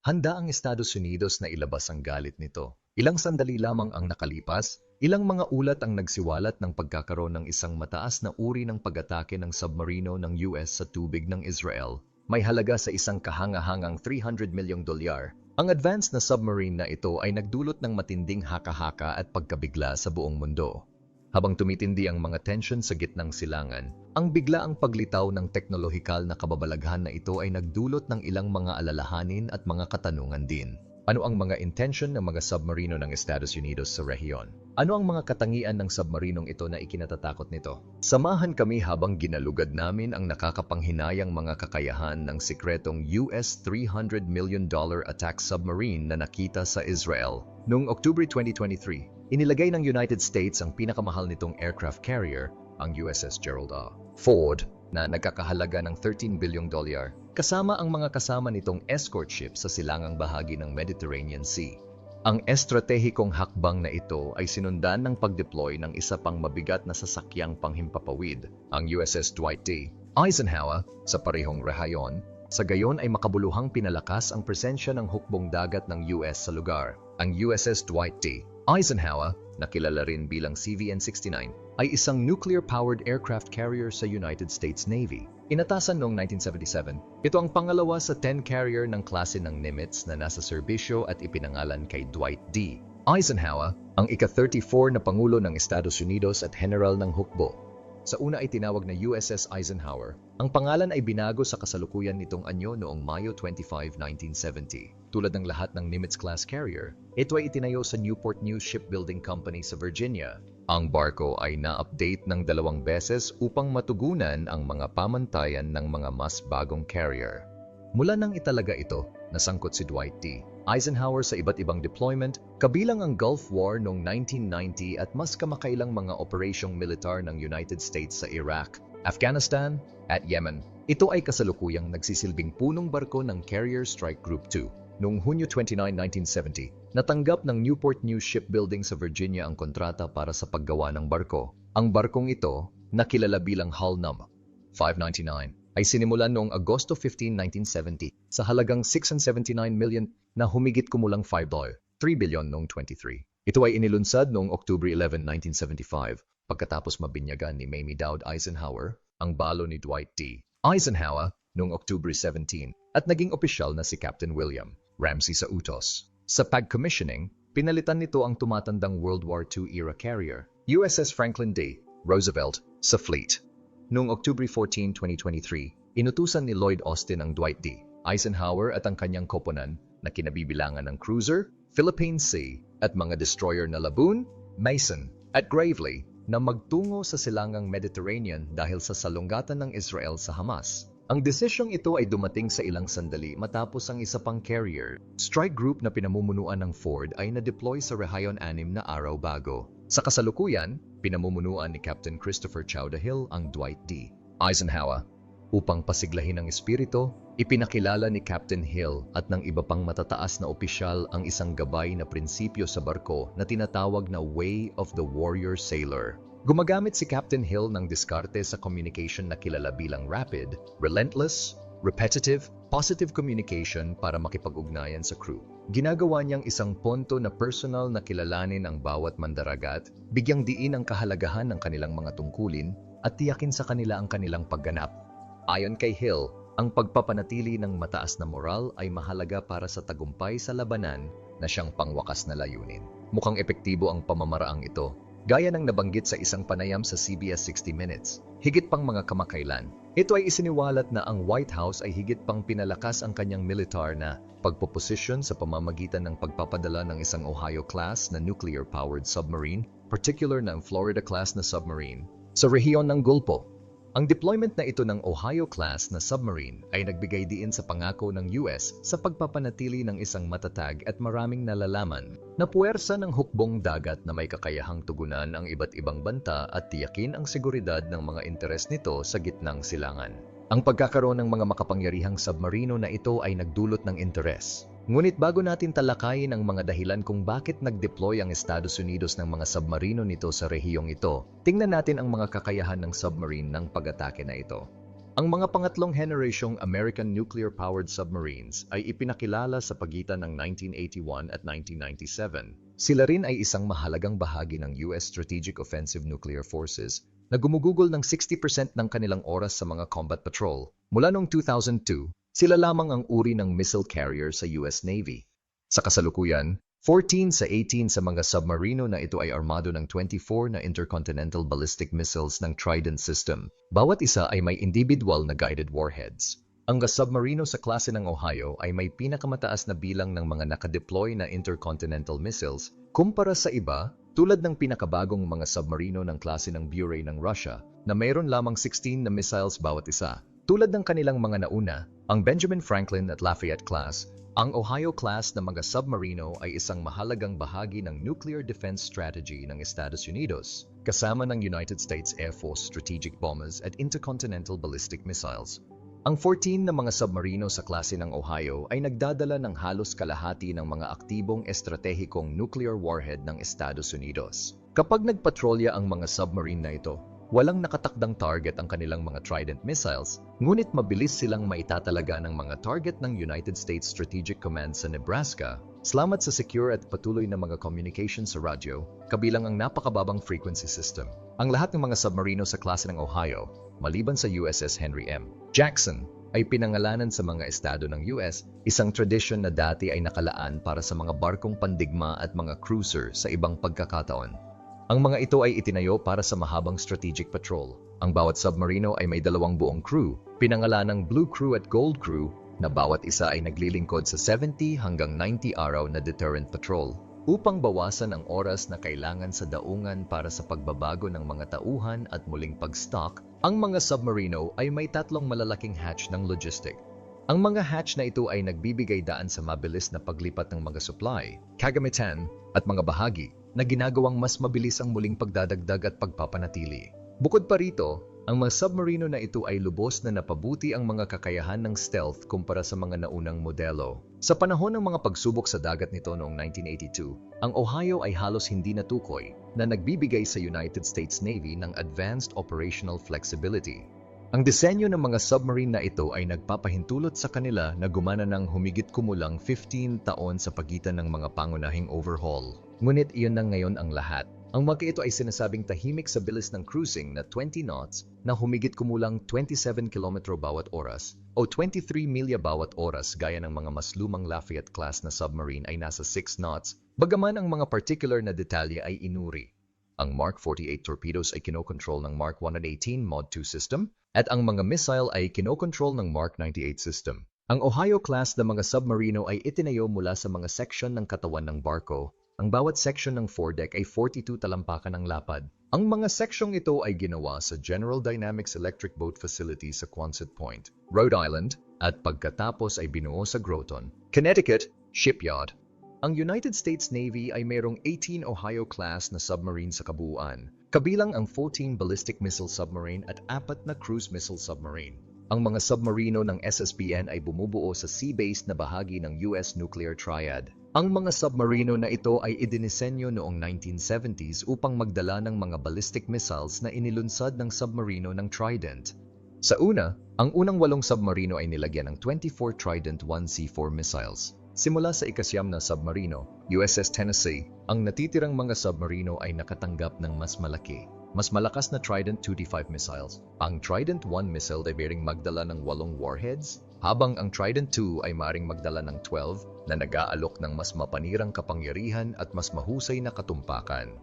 Handa ang Estados Unidos na ilabas ang galit nito. Ilang sandali lamang ang nakalipas, ilang mga ulat ang nagsiwalat ng pagkakaroon ng isang mataas na uri ng pag-atake ng submarino ng US sa tubig ng Israel. May halaga sa isang kahangahangang 300 milyong dolyar. Ang advanced na submarine na ito ay nagdulot ng matinding haka-haka at pagkabigla sa buong mundo. Habang tumitindi ang mga tensyon sa gitnang silangan, ang biglaang paglitaw ng teknolohikal na kababalaghan na ito ay nagdulot ng ilang mga alalahanin at mga katanungan din. Ano ang mga intention ng mga submarino ng Estados Unidos sa rehiyon? Ano ang mga katangian ng submarinong ito na ikinatatakot nito? Samahan kami habang ginalugad namin ang nakakapanghinayang mga kakayahan ng sikretong US $300 million attack submarine na nakita sa Israel. Noong October 2023, Inilagay ng United States ang pinakamahal nitong aircraft carrier, ang USS Gerald R. Ford, na nagkakahalaga ng 13 bilyong dolyar, kasama ang mga kasama nitong escort ship sa silangang bahagi ng Mediterranean Sea. Ang estratehikong hakbang na ito ay sinundan ng pag-deploy ng isa pang mabigat na sasakyang panghimpapawid, ang USS Dwight D. Eisenhower, sa parehong rehayon, sa gayon ay makabuluhang pinalakas ang presensya ng hukbong dagat ng US sa lugar. Ang USS Dwight D. Eisenhower, na kilala rin bilang CVN-69, ay isang nuclear-powered aircraft carrier sa United States Navy. Inatasan noong 1977, ito ang pangalawa sa 10 carrier ng klase ng Nimitz na nasa serbisyo at ipinangalan kay Dwight D. Eisenhower, ang ika-34 na Pangulo ng Estados Unidos at General ng Hukbo. Sa una ay tinawag na USS Eisenhower. Ang pangalan ay binago sa kasalukuyan nitong anyo noong Mayo 25, 1970. Tulad ng lahat ng Nimitz-class carrier, ito ay itinayo sa Newport News Shipbuilding Company sa Virginia. Ang barko ay na-update ng dalawang beses upang matugunan ang mga pamantayan ng mga mas bagong carrier. Mula nang italaga ito, nasangkot si Dwight D. Eisenhower sa iba't ibang deployment, kabilang ang Gulf War noong 1990 at mas kamakailang mga operasyong militar ng United States sa Iraq, Afghanistan at Yemen. Ito ay kasalukuyang nagsisilbing punong barko ng Carrier Strike Group 2. Noong Hunyo 29, 1970, natanggap ng Newport News Shipbuilding sa Virginia ang kontrata para sa paggawa ng barko. Ang barkong ito, na kilala bilang Hull Num 599, ay sinimulan noong Agosto 15, 1970 sa halagang 679 million na humigit kumulang 5 dollar, 3 billion noong 23. Ito ay inilunsad noong October 11, 1975 pagkatapos mabinyagan ni Mamie Dowd Eisenhower ang balo ni Dwight D. Eisenhower noong October 17 at naging opisyal na si Captain William. Ramsey sa utos. Sa pag-commissioning, pinalitan nito ang tumatandang World War II era carrier, USS Franklin D. Roosevelt, sa fleet. Noong October 14, 2023, inutusan ni Lloyd Austin ang Dwight D. Eisenhower at ang kanyang koponan na kinabibilangan ng cruiser, Philippine Sea at mga destroyer na Laboon, Mason at Gravely na magtungo sa silangang Mediterranean dahil sa salungatan ng Israel sa Hamas. Ang desisyong ito ay dumating sa ilang sandali matapos ang isa pang carrier, strike group na pinamumunuan ng Ford ay na-deploy sa Rehayon 6 na araw bago. Sa kasalukuyan, pinamumunuan ni Captain Christopher Chowdahill ang Dwight D. Eisenhower. Upang pasiglahin ang espiritu, ipinakilala ni Captain Hill at ng iba pang matataas na opisyal ang isang gabay na prinsipyo sa barko na tinatawag na Way of the Warrior Sailor. Gumagamit si Captain Hill ng diskarte sa communication na kilala bilang rapid, relentless, repetitive, positive communication para makipag-ugnayan sa crew. Ginagawa niyang isang ponto na personal na kilalanin ang bawat mandaragat, bigyang diin ang kahalagahan ng kanilang mga tungkulin at tiyakin sa kanila ang kanilang pagganap. Ayon kay Hill, ang pagpapanatili ng mataas na moral ay mahalaga para sa tagumpay sa labanan na siyang pangwakas na layunin. Mukhang epektibo ang pamamaraang ito Gaya ng nabanggit sa isang panayam sa CBS 60 Minutes, higit pang mga kamakailan, ito ay isiniwalat na ang White House ay higit pang pinalakas ang kanyang militar na pagpoposisyon sa pamamagitan ng pagpapadala ng isang Ohio-class na nuclear-powered submarine, particular na ang Florida-class na submarine, sa rehiyon ng Gulpo ang deployment na ito ng Ohio-class na submarine ay nagbigay diin sa pangako ng US sa pagpapanatili ng isang matatag at maraming nalalaman na puwersa ng hukbong dagat na may kakayahang tugunan ang iba't ibang banta at tiyakin ang seguridad ng mga interes nito sa gitnang silangan. Ang pagkakaroon ng mga makapangyarihang submarino na ito ay nagdulot ng interes Ngunit bago natin talakayin ang mga dahilan kung bakit nag-deploy ang Estados Unidos ng mga submarino nito sa rehiyong ito, tingnan natin ang mga kakayahan ng submarine ng pag-atake na ito. Ang mga pangatlong henerasyong American nuclear-powered submarines ay ipinakilala sa pagitan ng 1981 at 1997. Sila rin ay isang mahalagang bahagi ng US Strategic Offensive Nuclear Forces na gumugugol ng 60% ng kanilang oras sa mga combat patrol. Mula noong 2002, sila lamang ang uri ng missile carrier sa US Navy. Sa kasalukuyan, 14 sa 18 sa mga submarino na ito ay armado ng 24 na intercontinental ballistic missiles ng Trident system. Bawat isa ay may individual na guided warheads. Ang submarino sa klase ng Ohio ay may pinakamataas na bilang ng mga nakadeploy na intercontinental missiles kumpara sa iba tulad ng pinakabagong mga submarino ng klase ng Buray ng Russia na mayroon lamang 16 na missiles bawat isa. Tulad ng kanilang mga nauna, ang Benjamin Franklin at Lafayette class ang Ohio-class na mga submarino ay isang mahalagang bahagi ng nuclear defense strategy ng Estados Unidos, kasama ng United States Air Force strategic bombers at intercontinental ballistic missiles. Ang 14 na mga submarino sa klase ng Ohio ay nagdadala ng halos kalahati ng mga aktibong estratehikong nuclear warhead ng Estados Unidos. Kapag nagpatrolya ang mga submarine na ito, Walang nakatakdang target ang kanilang mga Trident missiles, ngunit mabilis silang maitatalaga ng mga target ng United States Strategic Command sa Nebraska salamat sa secure at patuloy na mga communication sa radyo, kabilang ang napakababang frequency system. Ang lahat ng mga submarino sa klase ng Ohio, maliban sa USS Henry M. Jackson, ay pinangalanan sa mga estado ng US, isang tradisyon na dati ay nakalaan para sa mga barkong pandigma at mga cruiser sa ibang pagkakataon. Ang mga ito ay itinayo para sa mahabang strategic patrol. Ang bawat submarino ay may dalawang buong crew, pinangalanang Blue Crew at Gold Crew, na bawat isa ay naglilingkod sa 70 hanggang 90 araw na deterrent patrol upang bawasan ang oras na kailangan sa daungan para sa pagbabago ng mga tauhan at muling pag-stock, ang mga submarino ay may tatlong malalaking hatch ng logistic. Ang mga hatch na ito ay nagbibigay daan sa mabilis na paglipat ng mga supply, kagamitan, at mga bahagi na ginagawang mas mabilis ang muling pagdadagdag at pagpapanatili. Bukod pa rito, ang mga submarino na ito ay lubos na napabuti ang mga kakayahan ng stealth kumpara sa mga naunang modelo. Sa panahon ng mga pagsubok sa dagat nito noong 1982, ang Ohio ay halos hindi natukoy na nagbibigay sa United States Navy ng advanced operational flexibility. Ang disenyo ng mga submarine na ito ay nagpapahintulot sa kanila na gumana ng humigit kumulang 15 taon sa pagitan ng mga pangunahing overhaul. Ngunit iyon na ngayon ang lahat. Ang mga ito ay sinasabing tahimik sa bilis ng cruising na 20 knots na humigit kumulang 27 km bawat oras o 23 milya bawat oras gaya ng mga mas lumang Lafayette class na submarine ay nasa 6 knots, bagaman ang mga particular na detalye ay inuri. Ang Mark 48 torpedoes ay kinokontrol ng Mark 118 Mod 2 system at ang mga missile ay kinokontrol ng Mark 98 system. Ang Ohio class na mga submarino ay itinayo mula sa mga section ng katawan ng barko ang bawat section ng foredeck ay 42 talampakan ng lapad. Ang mga seksyong ito ay ginawa sa General Dynamics Electric Boat Facility sa Quonset Point, Rhode Island, at pagkatapos ay binuo sa Groton, Connecticut Shipyard. Ang United States Navy ay mayroong 18 Ohio-class na submarine sa kabuuan, kabilang ang 14 ballistic missile submarine at apat na cruise missile submarine. Ang mga submarino ng SSBN ay bumubuo sa sea-based na bahagi ng US Nuclear Triad. Ang mga submarino na ito ay idinisenyo noong 1970s upang magdala ng mga ballistic missiles na inilunsad ng submarino ng Trident. Sa una, ang unang walong submarino ay nilagyan ng 24 Trident 1C4 missiles. Simula sa ikasyam na submarino, USS Tennessee, ang natitirang mga submarino ay nakatanggap ng mas malaki, mas malakas na Trident 2D5 missiles. Ang Trident 1 missile ay bearing magdala ng walong warheads, habang ang Trident 2 ay maring magdala ng 12 na nag-aalok ng mas mapanirang kapangyarihan at mas mahusay na katumpakan.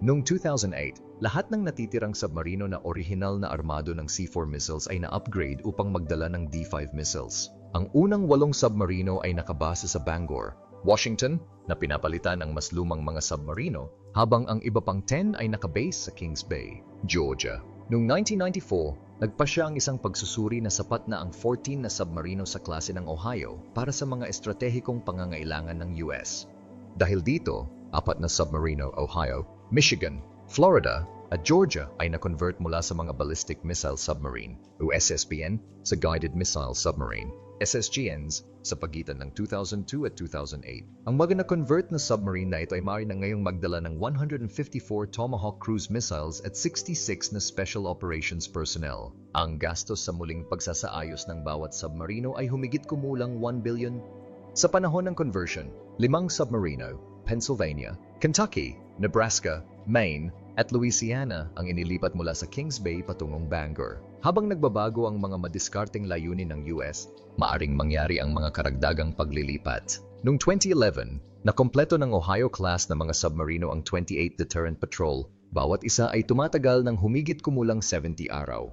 Noong 2008, lahat ng natitirang submarino na orihinal na armado ng C-4 missiles ay na-upgrade upang magdala ng D-5 missiles. Ang unang walong submarino ay nakabase sa Bangor, Washington, na pinapalitan ng mas lumang mga submarino, habang ang iba pang 10 ay nakabase sa Kings Bay, Georgia. Noong 1994, Nagpa siya ang isang pagsusuri na sapat na ang 14 na submarino sa klase ng Ohio para sa mga estratehikong pangangailangan ng US. Dahil dito, apat na submarino Ohio, Michigan, Florida at Georgia ay na-convert mula sa mga ballistic missile submarine o SSBN sa guided missile submarine. SSGNs sa pagitan ng 2002 at 2008. Ang mga na-convert na submarine na ito ay maaari na ngayong magdala ng 154 Tomahawk cruise missiles at 66 na special operations personnel. Ang gastos sa muling pagsasaayos ng bawat submarino ay humigit kumulang 1 billion. Sa panahon ng conversion, limang submarino, Pennsylvania, Kentucky, Nebraska, Maine, at Louisiana ang inilipat mula sa Kings Bay patungong Bangor. Habang nagbabago ang mga madiskarteng layunin ng US, maaring mangyari ang mga karagdagang paglilipat. Noong 2011, nakompleto ng Ohio-class na mga submarino ang 28 Deterrent Patrol. Bawat isa ay tumatagal ng humigit kumulang 70 araw.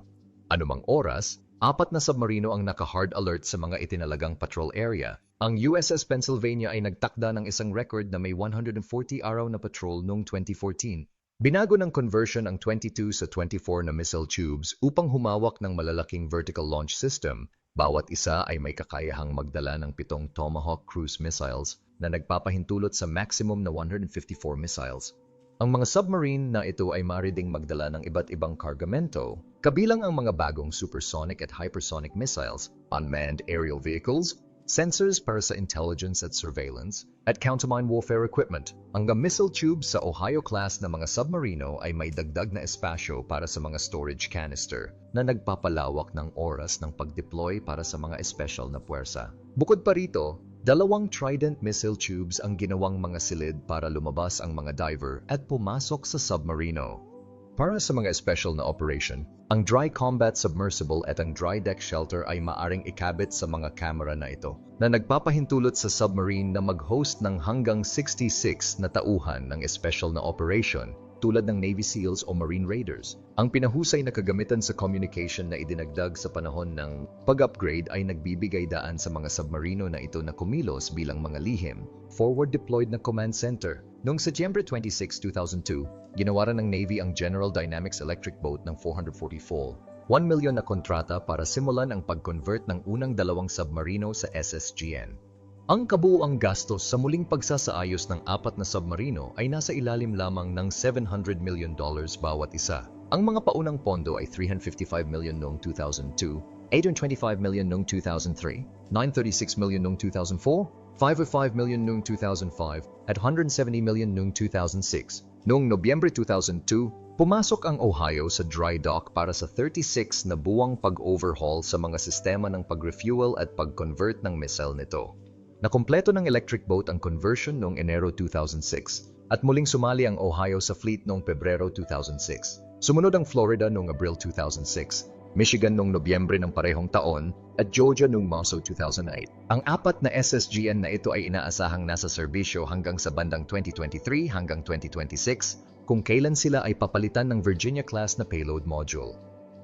Anumang oras, apat na submarino ang naka-hard alert sa mga itinalagang patrol area. Ang USS Pennsylvania ay nagtakda ng isang record na may 140 araw na patrol noong 2014. Binago ng conversion ang 22 sa 24 na missile tubes upang humawak ng malalaking vertical launch system. Bawat isa ay may kakayahang magdala ng pitong Tomahawk cruise missiles na nagpapahintulot sa maximum na 154 missiles. Ang mga submarine na ito ay maaari ding magdala ng iba't ibang kargamento, kabilang ang mga bagong supersonic at hypersonic missiles, unmanned aerial vehicles, sensors para sa intelligence at surveillance, at countermine warfare equipment. Ang missile tubes sa Ohio-class na mga submarino ay may dagdag na espasyo para sa mga storage canister na nagpapalawak ng oras ng pag-deploy para sa mga espesyal na puwersa. Bukod pa rito, dalawang Trident missile tubes ang ginawang mga silid para lumabas ang mga diver at pumasok sa submarino. Para sa mga special na operation, ang dry combat submersible at ang dry deck shelter ay maaring ikabit sa mga kamera na ito na nagpapahintulot sa submarine na mag-host ng hanggang 66 na tauhan ng special na operation tulad ng Navy SEALs o Marine Raiders. Ang pinahusay na kagamitan sa communication na idinagdag sa panahon ng pag-upgrade ay nagbibigay daan sa mga submarino na ito na kumilos bilang mga lihim, forward-deployed na command center. Noong Setyembre 26, 2002, ginawaran ng Navy ang General Dynamics Electric Boat ng 444 1 milyon na kontrata para simulan ang pag-convert ng unang dalawang submarino sa SSGN. Ang kabuuang gastos sa muling pagsasaayos ng apat na submarino ay nasa ilalim lamang ng 700 million dollars bawat isa. Ang mga paunang pondo ay 355 million noong 2002, 825 million noong 2003, 936 million noong 2004, 505 million noong 2005, at 170 million noong 2006. Noong Nobyembre 2002, pumasok ang Ohio sa dry dock para sa 36 na buwang pag-overhaul sa mga sistema ng pag-refuel at pag-convert ng missile nito. Nakumpleto ng electric boat ang conversion noong Enero 2006 at muling sumali ang Ohio sa fleet noong Pebrero 2006. Sumunod ang Florida noong Abril 2006, Michigan noong Nobyembre ng parehong taon at Georgia noong Marso 2008. Ang apat na SSGN na ito ay inaasahang nasa serbisyo hanggang sa bandang 2023 hanggang 2026 kung kailan sila ay papalitan ng Virginia-class na payload module.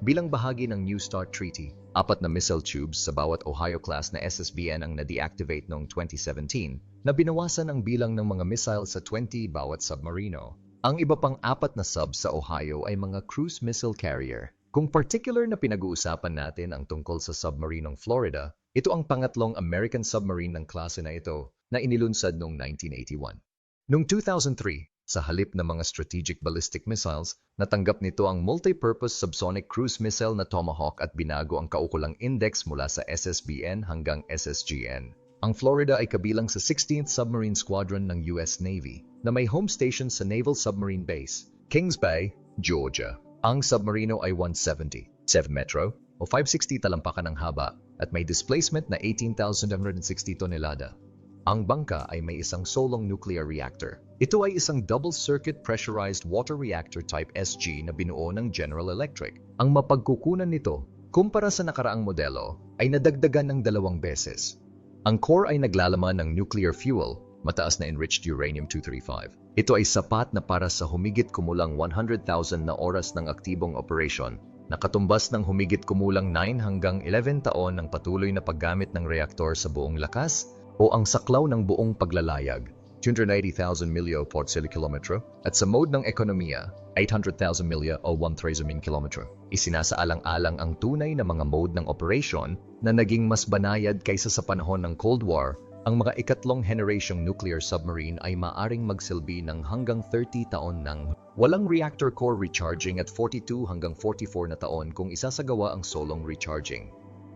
Bilang bahagi ng New START Treaty, apat na missile tubes sa bawat Ohio-class na SSBN ang na-deactivate noong 2017 na binawasan ang bilang ng mga missile sa 20 bawat submarino. Ang iba pang apat na subs sa Ohio ay mga cruise missile carrier. Kung particular na pinag-uusapan natin ang tungkol sa submarinong Florida, ito ang pangatlong American submarine ng klase na ito na inilunsad noong 1981. Noong 2003, sa halip ng mga strategic ballistic missiles, natanggap nito ang multi-purpose subsonic cruise missile na Tomahawk at binago ang kaukulang index mula sa SSBN hanggang SSGN. Ang Florida ay kabilang sa 16th Submarine Squadron ng US Navy na may home station sa Naval Submarine Base, Kings Bay, Georgia. Ang submarino ay 170, 7 metro o 560 talampakan ng haba at may displacement na 18,760 tonelada. Ang bangka ay may isang solong nuclear reactor. Ito ay isang double-circuit pressurized water reactor type SG na binuo ng General Electric. Ang mapagkukunan nito, kumpara sa nakaraang modelo, ay nadagdagan ng dalawang beses. Ang core ay naglalaman ng nuclear fuel, mataas na enriched uranium-235. Ito ay sapat na para sa humigit kumulang 100,000 na oras ng aktibong operasyon nakatumbas ng humigit kumulang 9 hanggang 11 taon ng patuloy na paggamit ng reaktor sa buong lakas o ang saklaw ng buong paglalayag, 290,000 milya o 40 kilometro, at sa mode ng ekonomiya, 800,000 milya o 1,000 kilometro. Isinasaalang-alang ang tunay na mga mode ng operation na naging mas banayad kaysa sa panahon ng Cold War, ang mga ikatlong generasyong nuclear submarine ay maaring magsilbi ng hanggang 30 taon ng walang reactor core recharging at 42 hanggang 44 na taon kung isasagawa ang solong recharging.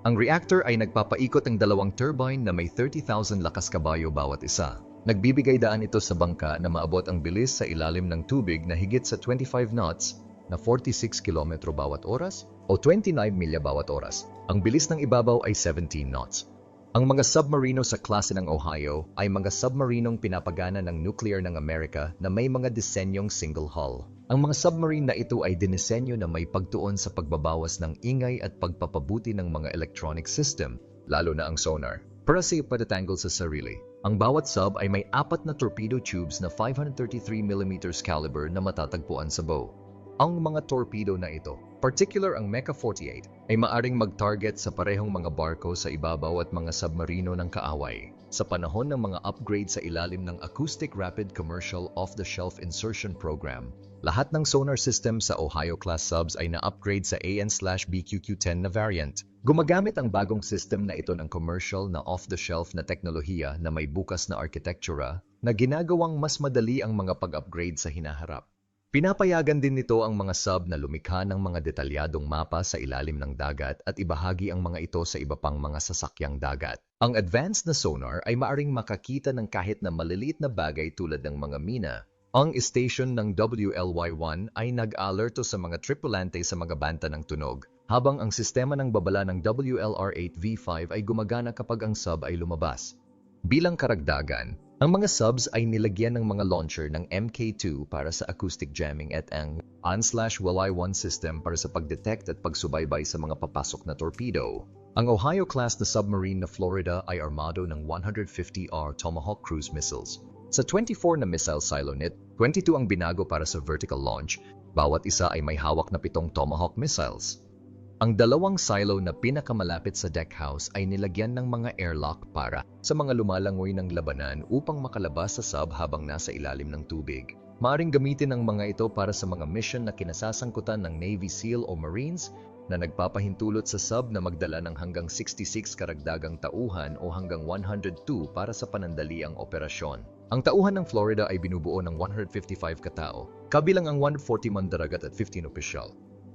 Ang reactor ay nagpapaikot ng dalawang turbine na may 30,000 lakas kabayo bawat isa. Nagbibigay daan ito sa bangka na maabot ang bilis sa ilalim ng tubig na higit sa 25 knots na 46 km bawat oras o 29 milya bawat oras. Ang bilis ng ibabaw ay 17 knots. Ang mga submarino sa klase ng Ohio ay mga submarinong pinapagana ng nuclear ng Amerika na may mga disenyong single hull. Ang mga submarine na ito ay dinisenyo na may pagtuon sa pagbabawas ng ingay at pagpapabuti ng mga electronic system, lalo na ang sonar, para sa patatanggol sa sarili. Ang bawat sub ay may apat na torpedo tubes na 533mm caliber na matatagpuan sa bow. Ang mga torpedo na ito, particular ang Mecha 48, ay maaring mag-target sa parehong mga barko sa ibabaw at mga submarino ng kaaway. Sa panahon ng mga upgrade sa ilalim ng Acoustic Rapid Commercial Off-the-Shelf Insertion Program, lahat ng sonar system sa Ohio-class subs ay na-upgrade sa AN-BQQ-10 na variant. Gumagamit ang bagong system na ito ng commercial na off-the-shelf na teknolohiya na may bukas na arkitektura na ginagawang mas madali ang mga pag-upgrade sa hinaharap. Pinapayagan din nito ang mga sub na lumikha ng mga detalyadong mapa sa ilalim ng dagat at ibahagi ang mga ito sa iba pang mga sasakyang dagat. Ang advanced na sonar ay maaring makakita ng kahit na maliliit na bagay tulad ng mga mina. Ang station ng WLY-1 ay nag-alerto sa mga tripulante sa mga banta ng tunog, habang ang sistema ng babala ng WLR-8V5 ay gumagana kapag ang sub ay lumabas. Bilang karagdagan, ang mga subs ay nilagyan ng mga launcher ng MK2 para sa acoustic jamming at ang AN-WLI-1 system para sa pagdetect at pagsubaybay sa mga papasok na torpedo. Ang Ohio-class na submarine na Florida ay armado ng 150R Tomahawk cruise missiles. Sa 24 na missile silo nit, 22 ang binago para sa vertical launch, bawat isa ay may hawak na pitong Tomahawk missiles. Ang dalawang silo na pinakamalapit sa deckhouse ay nilagyan ng mga airlock para sa mga lumalangoy ng labanan upang makalabas sa sub habang nasa ilalim ng tubig. Maaring gamitin ang mga ito para sa mga mission na kinasasangkutan ng Navy SEAL o Marines na nagpapahintulot sa sub na magdala ng hanggang 66 karagdagang tauhan o hanggang 102 para sa panandaliang operasyon. Ang tauhan ng Florida ay binubuo ng 155 katao, kabilang ang 140 mandaragat at 15 opisyal.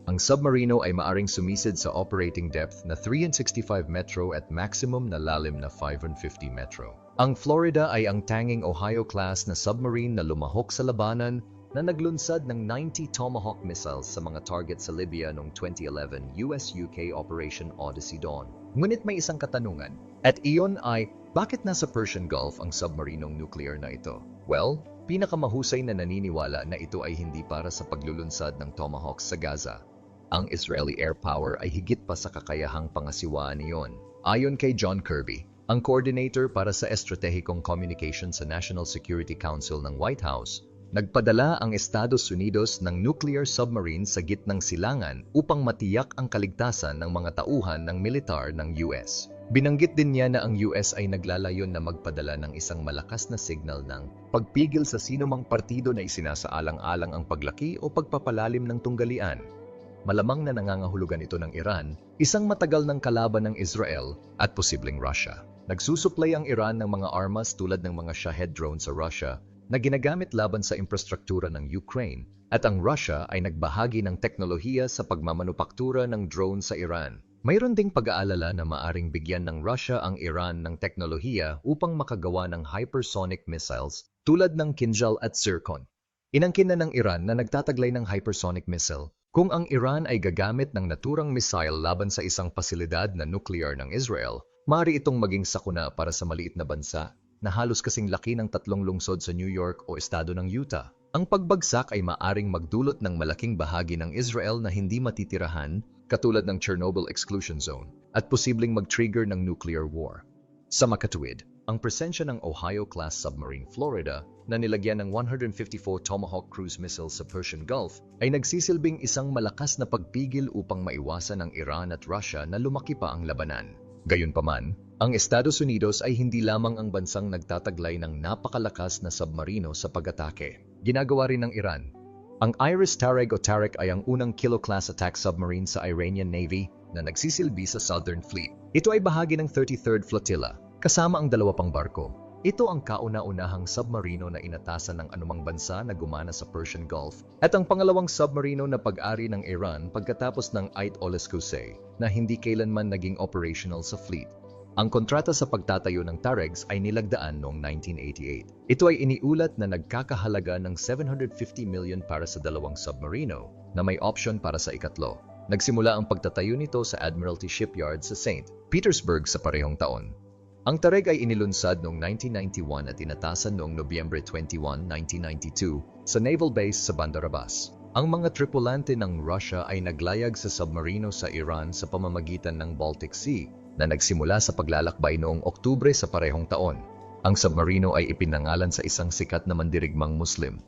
Ang submarino ay maaring sumisid sa operating depth na 365 metro at maximum na lalim na 550 metro. Ang Florida ay ang tanging Ohio-class na submarine na lumahok sa labanan na naglunsad ng 90 Tomahawk missiles sa mga target sa Libya noong 2011 US-UK Operation Odyssey Dawn. Ngunit may isang katanungan, at iyon ay bakit nasa Persian Gulf ang submarinong nuclear na ito? Well, pinakamahusay na naniniwala na ito ay hindi para sa paglulunsad ng Tomahawks sa Gaza ang Israeli air power ay higit pa sa kakayahang pangasiwaan niyon. Ayon kay John Kirby, ang coordinator para sa estratehikong communication sa National Security Council ng White House, nagpadala ang Estados Unidos ng nuclear submarine sa gitnang silangan upang matiyak ang kaligtasan ng mga tauhan ng militar ng US. Binanggit din niya na ang US ay naglalayon na magpadala ng isang malakas na signal ng pagpigil sa sinumang partido na isinasaalang-alang ang paglaki o pagpapalalim ng tunggalian malamang na nangangahulugan ito ng Iran, isang matagal ng kalaban ng Israel at posibleng Russia. Nagsusuplay ang Iran ng mga armas tulad ng mga Shahed drone sa Russia na ginagamit laban sa infrastruktura ng Ukraine at ang Russia ay nagbahagi ng teknolohiya sa pagmamanupaktura ng drone sa Iran. Mayroon ding pag-aalala na maaring bigyan ng Russia ang Iran ng teknolohiya upang makagawa ng hypersonic missiles tulad ng Kinjal at Zircon. Inangkin na ng Iran na nagtataglay ng hypersonic missile kung ang Iran ay gagamit ng naturang missile laban sa isang pasilidad na nuclear ng Israel, maaari itong maging sakuna para sa maliit na bansa na halos kasing laki ng tatlong lungsod sa New York o estado ng Utah. Ang pagbagsak ay maaring magdulot ng malaking bahagi ng Israel na hindi matitirahan katulad ng Chernobyl Exclusion Zone at posibleng mag-trigger ng nuclear war. Sa makatuwid, ang presensya ng Ohio-class submarine Florida na nilagyan ng 154 Tomahawk cruise missiles sa Persian Gulf ay nagsisilbing isang malakas na pagpigil upang maiwasan ng Iran at Russia na lumaki pa ang labanan. Gayunpaman, ang Estados Unidos ay hindi lamang ang bansang nagtataglay ng napakalakas na submarino sa pag-atake. Ginagawa rin ng Iran. Ang Iris Tarek o Tarek ay ang unang kilo-class attack submarine sa Iranian Navy na nagsisilbi sa Southern Fleet. Ito ay bahagi ng 33rd Flotilla kasama ang dalawa pang barko. Ito ang kauna-unahang submarino na inatasan ng anumang bansa na gumana sa Persian Gulf at ang pangalawang submarino na pag-ari ng Iran pagkatapos ng Ait Oleskuse na hindi kailanman naging operational sa fleet. Ang kontrata sa pagtatayo ng Taregs ay nilagdaan noong 1988. Ito ay iniulat na nagkakahalaga ng 750 million para sa dalawang submarino na may option para sa ikatlo. Nagsimula ang pagtatayo nito sa Admiralty Shipyard sa St. Petersburg sa parehong taon. Ang Tareg ay inilunsad noong 1991 at inatasan noong Nobyembre 21, 1992 sa Naval Base sa Bandar Abbas. Ang mga tripulante ng Russia ay naglayag sa submarino sa Iran sa pamamagitan ng Baltic Sea na nagsimula sa paglalakbay noong Oktubre sa parehong taon. Ang submarino ay ipinangalan sa isang sikat na mandirigmang Muslim.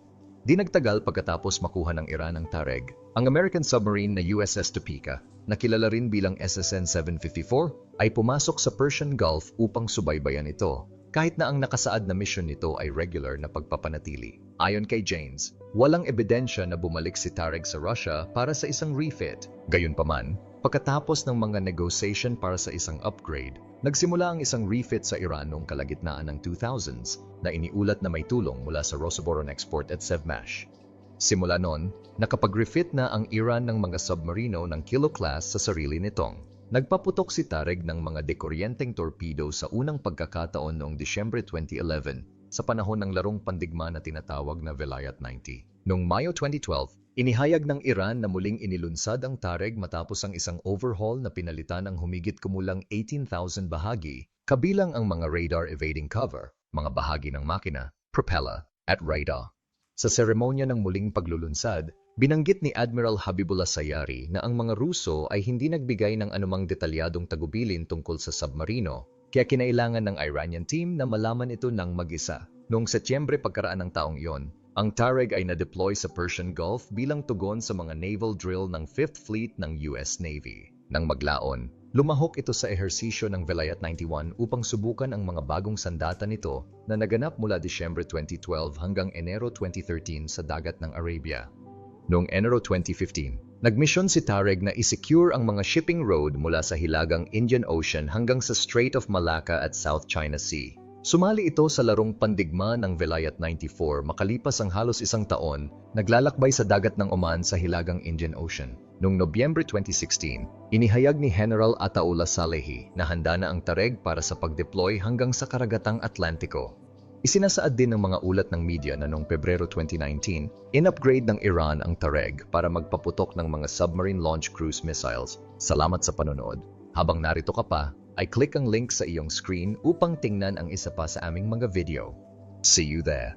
Di nagtagal pagkatapos makuha ng Iran ang Tareg, ang American submarine na USS Topeka, na kilala rin bilang SSN 754, ay pumasok sa Persian Gulf upang subaybayan ito, kahit na ang nakasaad na mission nito ay regular na pagpapanatili. Ayon kay James, walang ebidensya na bumalik si Tarek sa Russia para sa isang refit. Gayunpaman, pagkatapos ng mga negotiation para sa isang upgrade, nagsimula ang isang refit sa Iran noong kalagitnaan ng 2000s na iniulat na may tulong mula sa Rosoboronexport at Sevmash. Simula noon, nakapag-refit na ang Iran ng mga submarino ng Kilo class sa sarili nitong. Nagpaputok si Tareg ng mga dekoryenteng torpedo sa unang pagkakataon noong Disyembre 2011 sa panahon ng larong pandigma na tinatawag na Velayat 90. Noong Mayo 2012, inihayag ng Iran na muling inilunsad ang Tareg matapos ang isang overhaul na pinalitan ng humigit kumulang 18,000 bahagi, kabilang ang mga radar evading cover, mga bahagi ng makina, propeller, at radar. Sa seremonya ng muling paglulunsad, binanggit ni Admiral Habibullah Sayari na ang mga Ruso ay hindi nagbigay ng anumang detalyadong tagubilin tungkol sa submarino, kaya kinailangan ng Iranian team na malaman ito ng mag-isa. Noong Setyembre pagkaraan ng taong iyon, ang Tareg ay na-deploy sa Persian Gulf bilang tugon sa mga naval drill ng 5th Fleet ng US Navy. Nang maglaon, lumahok ito sa ehersisyo ng Velayat 91 upang subukan ang mga bagong sandata nito na naganap mula Disyembre 2012 hanggang Enero 2013 sa dagat ng Arabia. Noong Enero 2015, nagmisyon si Tareg na isecure ang mga shipping road mula sa hilagang Indian Ocean hanggang sa Strait of Malacca at South China Sea. Sumali ito sa larong pandigma ng Velayat 94 makalipas ang halos isang taon, naglalakbay sa dagat ng Oman sa hilagang Indian Ocean. Noong Nobyembre 2016, inihayag ni General Ataullah Salehi na handa na ang Tareg para sa pag-deploy hanggang sa karagatang Atlantiko. Isinasaad din ng mga ulat ng media na noong Pebrero 2019, in-upgrade ng Iran ang Tareg para magpaputok ng mga submarine launch cruise missiles. Salamat sa panonood. Habang narito ka pa, ay click ang link sa iyong screen upang tingnan ang isa pa sa aming mga video. See you there!